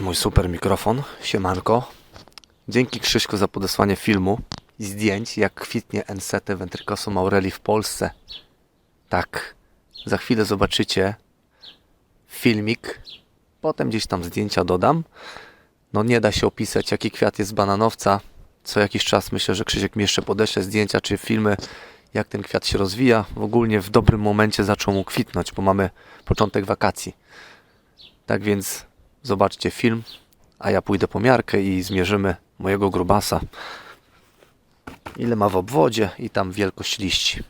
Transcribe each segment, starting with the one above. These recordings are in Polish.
Mój super mikrofon, siemanko. Dzięki Krzyśku za podesłanie filmu i zdjęć, jak kwitnie Ensete Ventricoso Maureli w Polsce. Tak, za chwilę zobaczycie filmik, potem gdzieś tam zdjęcia dodam. No nie da się opisać, jaki kwiat jest bananowca. Co jakiś czas myślę, że Krzysiek mi jeszcze podeśle zdjęcia czy filmy, jak ten kwiat się rozwija. Ogólnie w dobrym momencie zaczął mu kwitnąć, bo mamy początek wakacji. Tak więc zobaczcie film, a ja pójdę po miarkę i zmierzymy mojego grubasa. Ile ma w obwodzie i tam wielkość liści.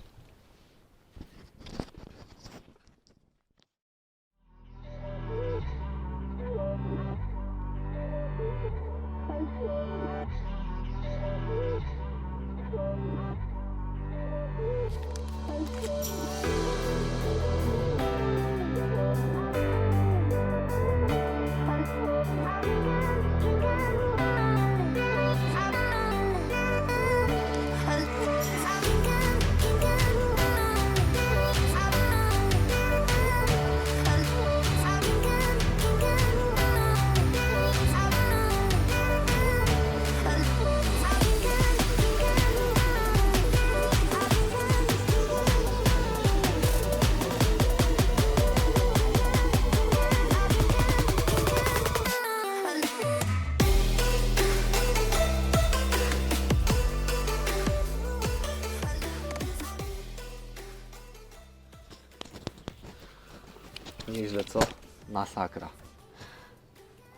Masakra.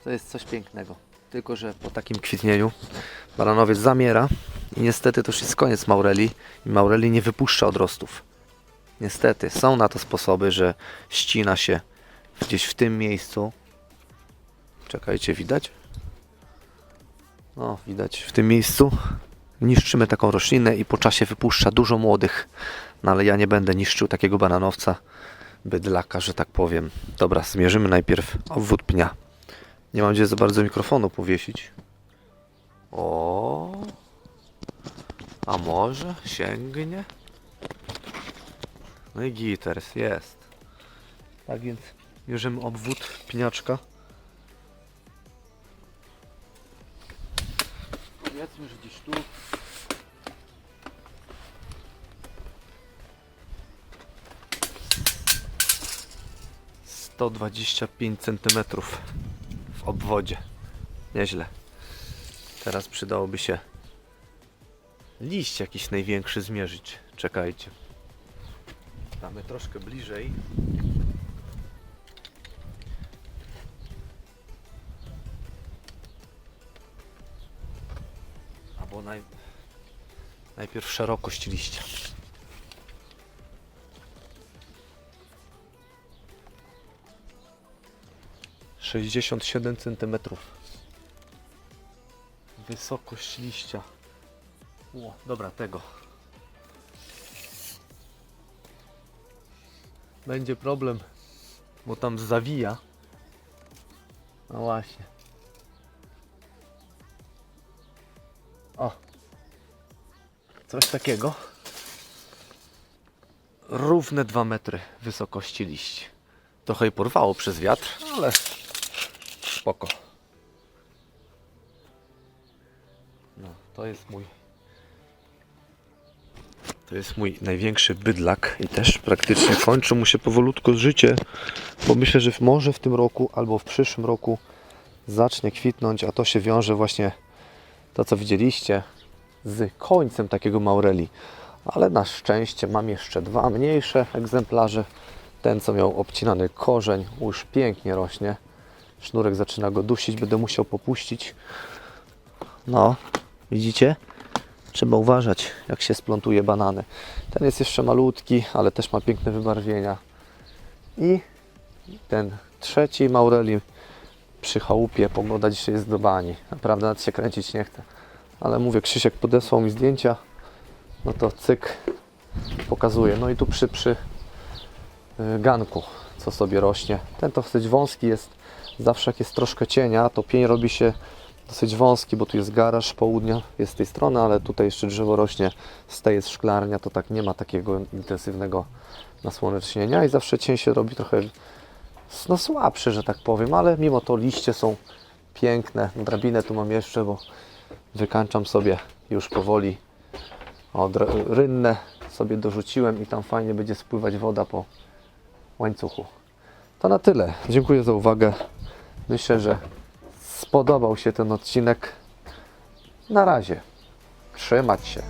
To jest coś pięknego. Tylko, że po takim kwitnieniu bananowiec zamiera i niestety to już jest koniec Maureli i Maureli nie wypuszcza odrostów. Niestety, są na to sposoby, że ścina się gdzieś w tym miejscu. Czekajcie, widać? No, widać w tym miejscu. Niszczymy taką roślinę i po czasie wypuszcza dużo młodych. No ale ja nie będę niszczył takiego bananowca bydlaka, że tak powiem. Dobra, zmierzymy najpierw obwód pnia. Nie mam gdzie za bardzo mikrofonu powiesić. O, a może sięgnie? No i giters jest. Tak więc mierzymy obwód pniaczka. Powiedzmy, że gdzieś tu. 125 cm w obwodzie. Nieźle. Teraz przydałoby się liść jakiś największy zmierzyć. Czekajcie. Damy troszkę bliżej. Albo naj... najpierw szerokość liścia. Sześćdziesiąt siedem centymetrów. Wysokość liścia. O, dobra, tego. Będzie problem, bo tam zawija. No właśnie. O. Coś takiego. Równe 2 metry wysokości liści. Trochę jej porwało przez wiatr, ale spoko. No, to jest mój to jest mój największy bydlak i też praktycznie kończy mu się powolutku życie, bo myślę, że może w tym roku albo w przyszłym roku zacznie kwitnąć, a to się wiąże właśnie to, co widzieliście z końcem takiego maureli. Ale na szczęście mam jeszcze dwa mniejsze egzemplarze. Ten, co miał obcinany korzeń, już pięknie rośnie. Sznurek zaczyna go dusić, będę musiał popuścić. No, widzicie? Trzeba uważać, jak się splątuje banany. Ten jest jeszcze malutki, ale też ma piękne wybarwienia. I ten trzeci Maureli przy chałupie. Pogoda dzisiaj jest do bani. Naprawdę nawet się kręcić nie chce. Ale mówię, Krzysiek podesłał mi zdjęcia. No to cyk pokazuje. No i tu przy, przy y, ganku, co sobie rośnie. Ten to dosyć wąski jest. Zawsze jak jest troszkę cienia, to pień robi się dosyć wąski, bo tu jest garaż południa, jest z tej strony, ale tutaj jeszcze drzewo rośnie, z tej jest szklarnia, to tak nie ma takiego intensywnego nasłonecznienia i zawsze cień się robi trochę no słabszy, że tak powiem, ale mimo to liście są piękne. Drabinę tu mam jeszcze, bo wykańczam sobie już powoli. O, sobie dorzuciłem i tam fajnie będzie spływać woda po łańcuchu. To na tyle. Dziękuję za uwagę. Myślę, że spodobał się ten odcinek. Na razie. Trzymać się.